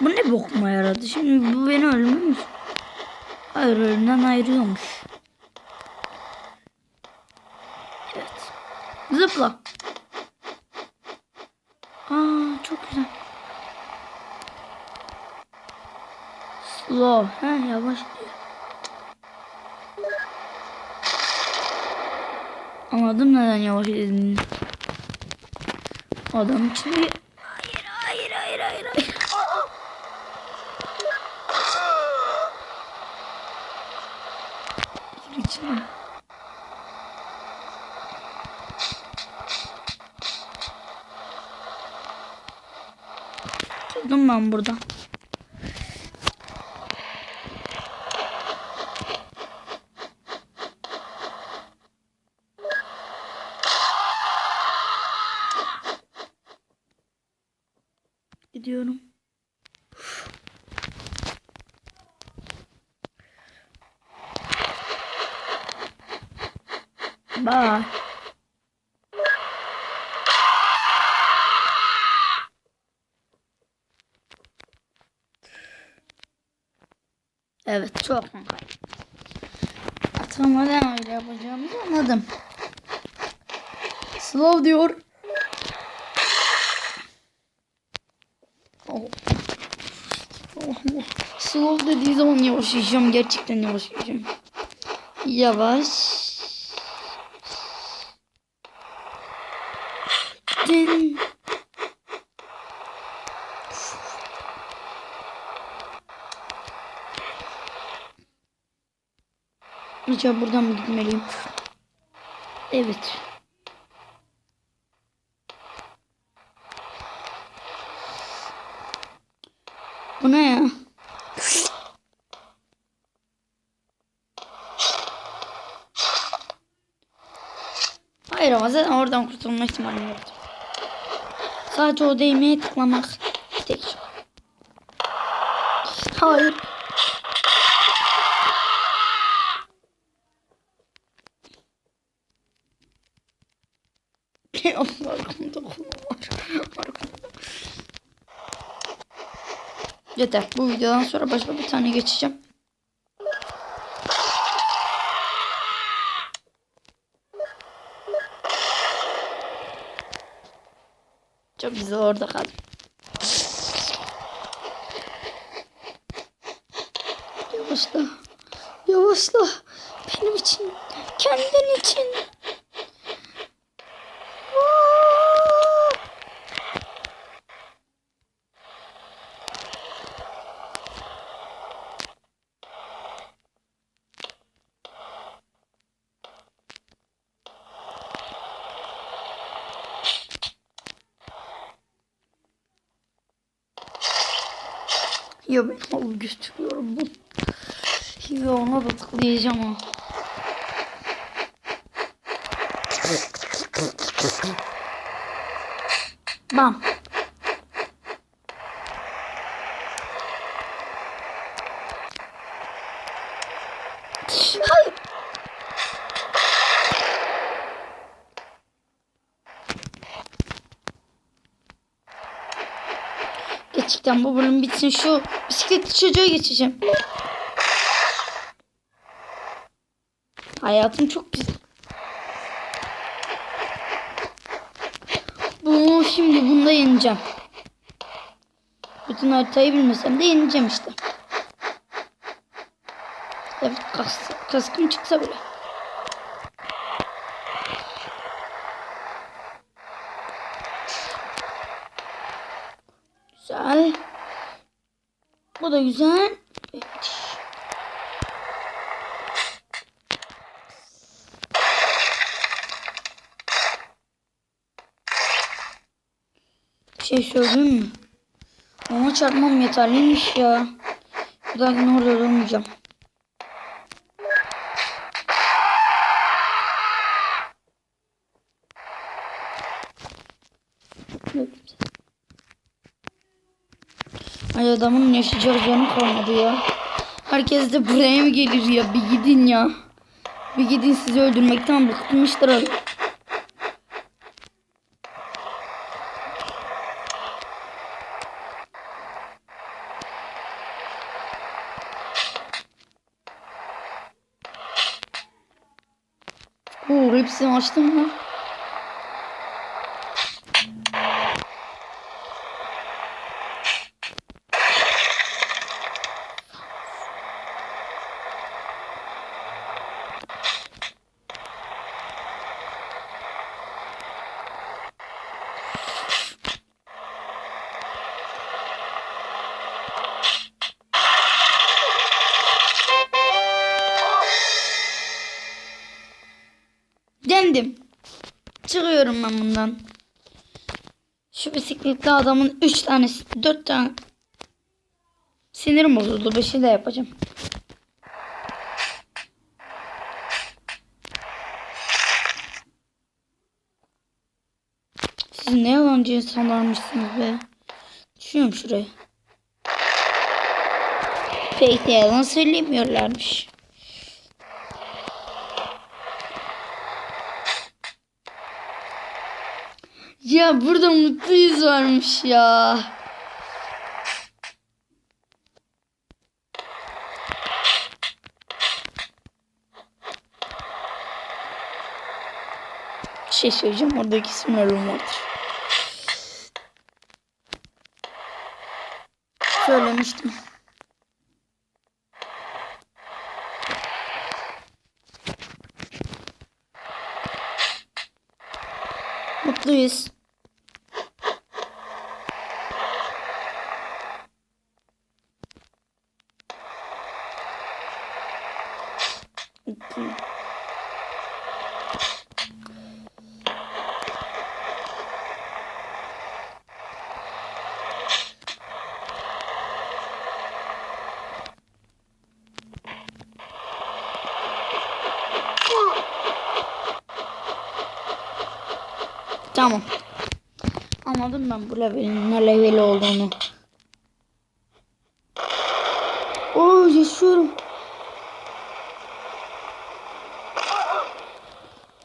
Bu ne bokuma yaradı? Şimdi bu beni öldürmüş. Hayır ölümden ayırıyormuş. Evet. Zıpla. Aa çok güzel. Slow. He yavaş diyor. Anladım neden yavaş dediğini. Adam için bir... Hayır hayır hayır hayır hayır. Gir içine. Durdum ben burada. Bye. Evet çok mu? Atamadan öyle yapacağımızı anladım. Slow diyor. Oh. Oh, oh. Slow dediği zaman yavaşlayacağım. Gerçekten yavaşlayacağım. Yavaş. Acaba buradan mı gitmeliyim? Evet. Bu ne ya? Hayır ama zaten oradan kurtulma ihtimali yoktu. Sadece o değmeye tıklamak tek. Hayır. Yeter. Bu videodan sonra başka bir tane geçeceğim. Çok güzel orada kaldım. Yavaşla. Yavaşla. Benim için. Kendin için. Ya ben götürüyorum bu. Ya ona da tıklayacağım ha. Bam. Hayır. Gerçekten bu bölüm bitsin şu bisikletli çocuğa geçeceğim. Hayatım çok güzel. Bu şimdi bunda yeneceğim. Bütün haritayı bilmesem de yeneceğim işte. Evet kas, kaskım çıksa bile. Güzel. Da güzel. Evet. Şey söyleyeyim mi? Ama çarpmam yeterliymiş ya. Bir dahakine orada durmayacağım. adamın yaşayacak canı kalmadı ya. Herkes de buraya mı gelir ya? Bir gidin ya. Bir gidin sizi öldürmekten bıkmıştır abi. Oo, hepsini açtım mı? Çıkıyorum ben bundan. Şu bisikletli adamın 3 tanesi 4 tane sinirim bozuldu. 5'i de yapacağım. Siz ne yalancı insanlarmışsınız be. Düşüyorum şuraya. Pek de yalan söylemiyorlarmış. Ya burada mutlu yüz varmış ya. Bir şey söyleyeceğim oradaki isimler vardır. Söylemiştim. Mutluyuz. Tamam. Anladım ben bu levelin ne level olduğunu. Oo yaşıyorum.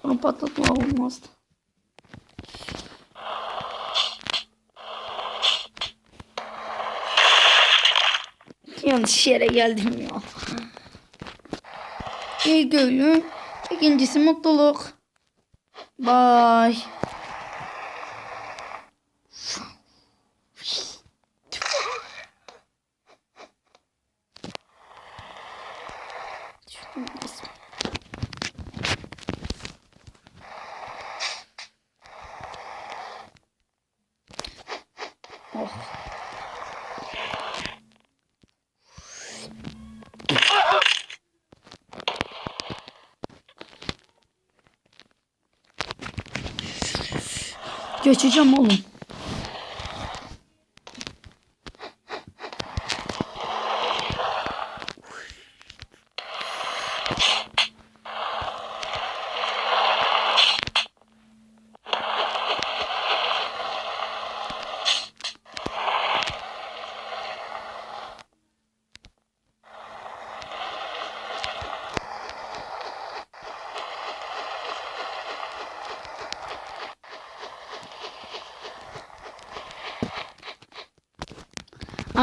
Bunu patlatma olmazdı. Yanlış yere geldim ya. İlk ölüm. ikincisi mutluluk. Bye. Oh. Geçeceğim oğlum.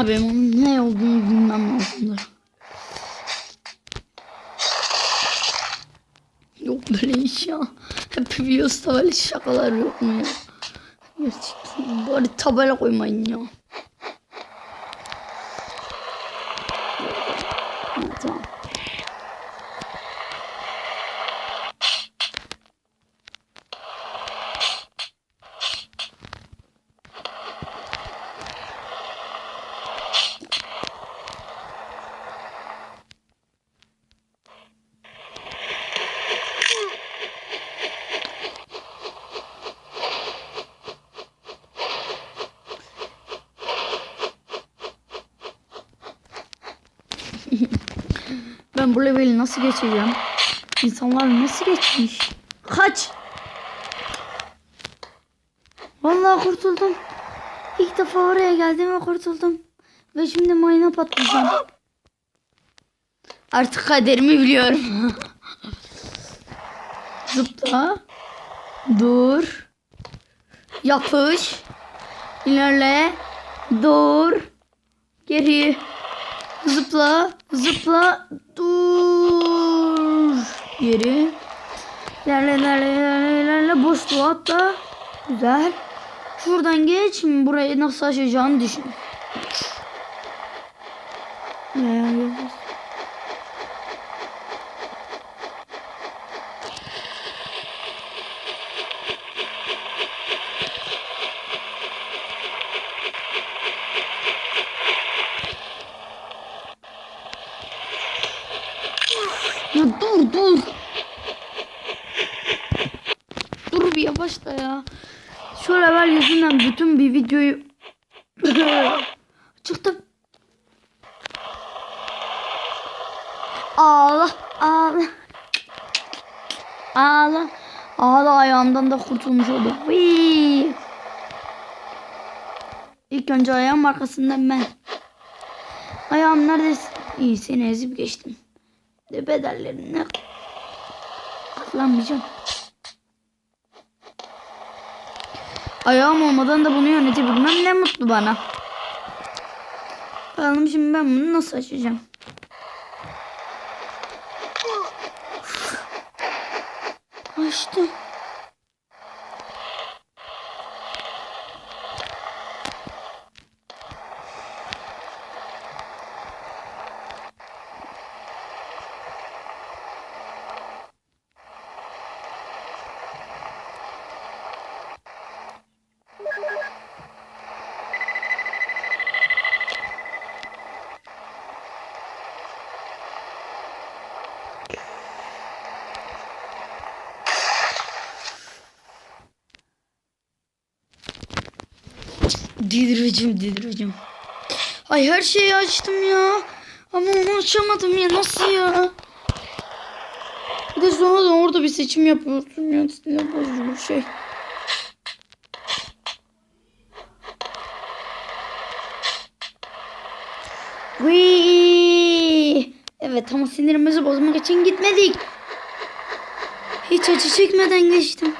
Abi ne olduğunu bilmem lazımdır. Yok böyle iş ya. Hep videosta böyle şakalar yok mu ya? Gerçekten bari tabela koymayın ya. Ha, tamam. Ben bu leveli nasıl geçeceğim? İnsanlar nasıl geçmiş? Kaç! Vallahi kurtuldum. İlk defa oraya geldim ve kurtuldum. Ve şimdi mayına patlayacağım. Artık kaderimi biliyorum. Zıpla. Dur. Yapış. İlerle. Dur. Geri. Zıpla. Zıpla. Dur. Geri. İlerle ilerle ilerle ilerle boşluğa atla. Güzel. Şuradan geç. Şimdi burayı nasıl aşacağını düşün. Ne yapıyoruz? Ya dur dur. Dur bir yavaş da ya. Şu level yüzünden bütün bir videoyu çıktım. Ağla ağla. Ağla. Ağla ayağımdan da kurtulmuş oldum. İlk önce ayağım arkasından ben. Ayağım neredesin? İyi seni ezip geçtim. De bedellerine katlanmayacağım. Ayağım olmadan da bunu yönetebilmem ne mutlu bana. Bakalım şimdi ben bunu nasıl açacağım. Açtım. Didireceğim didireceğim. Ay her şeyi açtım ya. Ama onu açamadım ya nasıl ya? Bir de sonra da orada bir seçim yapıyorsun ya. Sinir bozucu bir şey. Wii. Evet ama sinirimizi bozmak için gitmedik. Hiç acı çekmeden geçtim.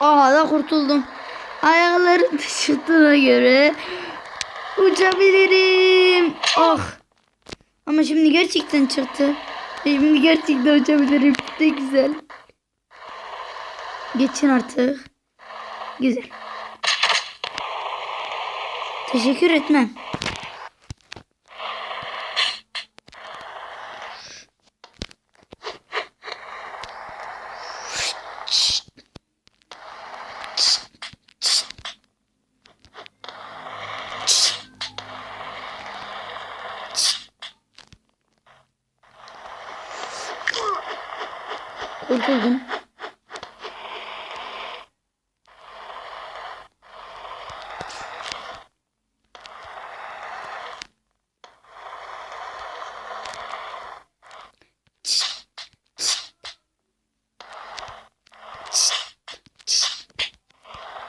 Aha da kurtuldum. Ayaklarım çıktığına göre uçabilirim. Ah. Ama şimdi gerçekten çıktı. Şimdi gerçekten uçabilirim. Ne güzel. Geçin artık. Güzel. Teşekkür etmem. Kurtuldum.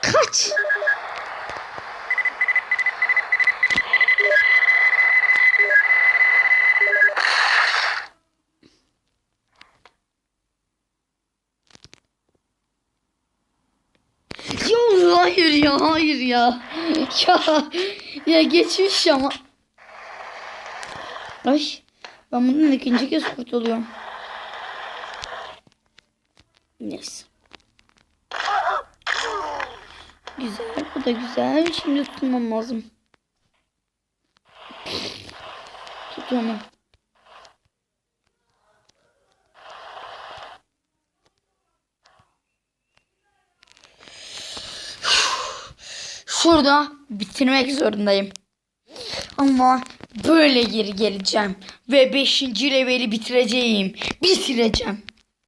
Kaç. Yok hayır ya ya. Ya geçmiş ama. Ay ben bundan ikinci kez kurtuluyorum. Neyse. Güzel bu da güzel. Şimdi tutmam lazım. Tut onu. Şurada bitirmek zorundayım. Ama böyle geri geleceğim. Ve 5. leveli bitireceğim. Bitireceğim.